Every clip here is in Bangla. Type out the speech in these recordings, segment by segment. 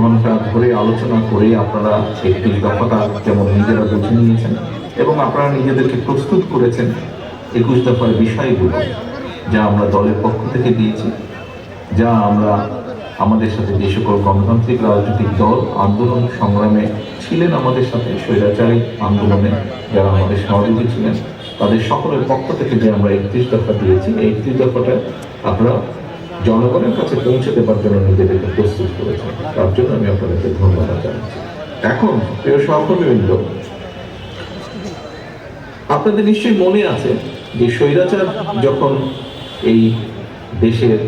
ঘণ্টা ধরে আলোচনা করে আপনারা একত্রিশ দফাটা যেমন নিজেরা বুঝে নিয়েছেন এবং আপনারা নিজেদেরকে প্রস্তুত করেছেন একুশ দফার বিষয়গুলো যা আমরা দলের পক্ষ থেকে দিয়েছি, যা আমরা আমাদের সাথে যে সকল গণতান্ত্রিক রাজনৈতিক দল আন্দোলন সংগ্রামে ছিলেন আমাদের সাথে, স্বৈরাচারী আন্দোলনে যারা আমাদের সহযোগী ছিলেন, তাদের সকলের পক্ষ থেকে যে আমরা একত্রিশ দফা দিয়েছি, এই একত্রিশ দফাটা আপনারা জনগণের কাছে পৌঁছে দেওয়ার জন্য নিজেদেরকে প্রস্তুত করেছেন তার জন্য আমি আপনাদেরকে ধন্যবাদ জানাচ্ছি। এখন, প্রিয় সহকর্মীবৃন্দ, আপনাদের নিশ্চয়ই মনে আছে যে স্বৈরাচার যখন এই দেশের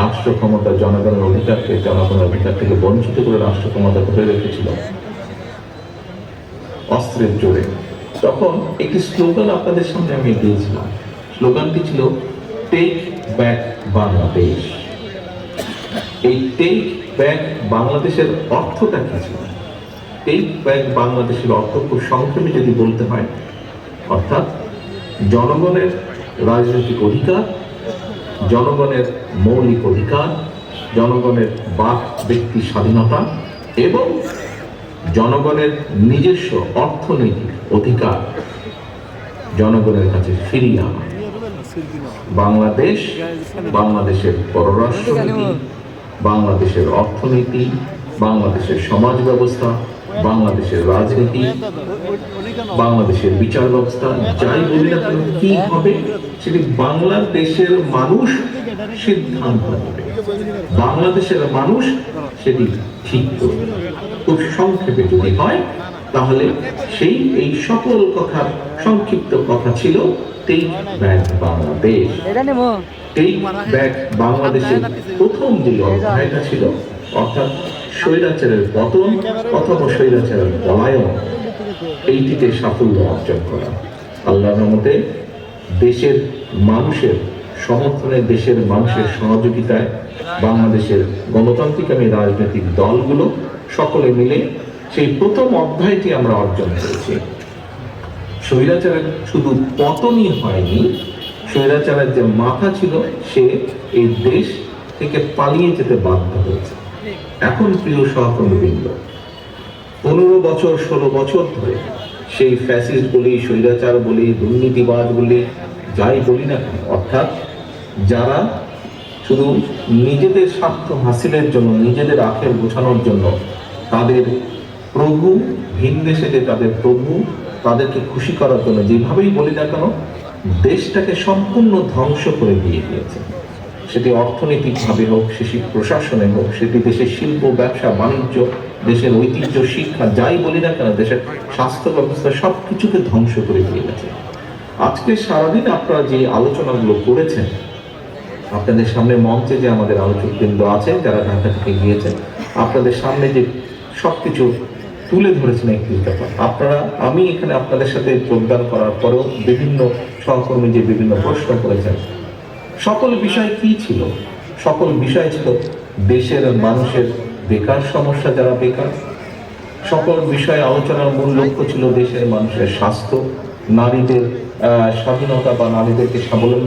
রাষ্ট্র ক্ষমতা, জনগণের অধিকারকে, জনগণের অধিকার থেকে বঞ্চিত করে রাষ্ট্র ক্ষমতা ধরে রেখেছিল অস্ত্রের জোরে, তখন একটি স্লোগান আপনাদের সামনে আমি দিয়েছিলাম। স্লোগানটি ছিল টেক ব্যাক বাংলাদেশ এই টেক ব্যাক বাংলাদেশের অর্থটা কি ছিল? টেক ব্যাক বাংলাদেশের অর্থ খুব সংক্ষেপে যদি বলতে হয়, অর্থাৎ জনগণের রাজনৈতিক অধিকার, জনগণের মৌলিক অধিকার, জনগণের বাক ব্যক্তি স্বাধীনতা এবং জনগণের নিজস্ব অর্থনৈতিক অধিকার জনগণের কাছে ফিরিয়ে আনা। বাংলাদেশ, বাংলাদেশের পররাষ্ট্রনীতি, বাংলাদেশের অর্থনীতি, বাংলাদেশের সমাজ ব্যবস্থা, বাংলাদেশের রাজনীতি, বাংলাদেশের বিচার ব্যবস্থা, যাই বলি না কেন, কি হবে সেটি বাংলাদেশের মানুষ সিদ্ধান্ত বাংলাদেশের মানুষ সেটি ঠিক করবে। খুব সংক্ষেপে যদি হয় তাহলে সেই এই সকল কথার সংক্ষিপ্ত কথা ছিল tech back Bangladesh. Tech back বাংলাদেশের প্রথম যে অধ্যায়টা ছিল অর্থাৎ স্বৈরাচারের পতন অথবা স্বৈরাচারের পলায়ন এইটিতে সাফল্য অর্জন করা। আল্লাহর মতে দেশের মানুষের সমর্থনে দেশের মানুষের সহযোগিতায় বাংলাদেশের গণতান্ত্রিক আমি রাজনৈতিক দলগুলো সকলে মিলে সেই প্রথম অধ্যায়টি আমরা অর্জন করেছি। স্বৈরাচারের শুধু পতনই হয়নি, স্বৈরাচারের যে মাথা ছিল, সে এই দেশ থেকে পালিয়ে যেতে বাধ্য হয়েছে। এখন প্রিয় সহকর্মীবৃন্দ, পনেরো বছর, ষোলো বছর ধরে সেই ফ্যাসিস্ট বলি, স্বৈরাচার বলি দুর্নীতিবাদ বলি, যাই বলি না কেন, অর্থাৎ যারা শুধু নিজেদের স্বার্থ হাসিলের জন্য, নিজেদের আখের গোছানোর জন্য তাদের প্রভু ভিন দেশে যে তাদের প্রভু, তাদেরকে খুশি করার জন্য যেভাবেই বলি না কেন, দেশটাকে সম্পূর্ণ ধ্বংস করে দিয়ে দিয়েছে। সেটি অর্থনৈতিকভাবে হোক সেটি প্রশাসনে হোক, সেটি দেশের শিল্প, ব্যবসা, বাণিজ্য, দেশের ঐতিহ্য, শিক্ষা, যাই বলি না কেন, দেশের স্বাস্থ্য ব্যবস্থা সব কিছুকে ধ্বংস করে দিয়ে গেছে। আজকে সারাদিন আপনারা যে আলোচনাগুলো করেছেন, আপনাদের সামনে মঞ্চে যে আমাদের আলোচক বৃন্দ আছে যারা ঢাকা থেকে গিয়েছেন, আপনাদের সামনে যে সবকিছু তুলে ধরেছেন একটি ব্যাপার আপনারা, আমি এখানে আপনাদের সাথে যোগদান করার পরেও বিভিন্ন সহকর্মী যে বিভিন্ন প্রশ্ন করেছেন, সকল বিষয় কি ছিল? সকল বিষয় ছিল দেশের মানুষের বেকার সমস্যা যারা বেকার, সকল বিষয়ে আলোচনার মূল লক্ষ্য ছিল দেশের মানুষের স্বাস্থ্য, নারীদের স্বাধীনতা বা নারীদেরকে স্বাবলম্বী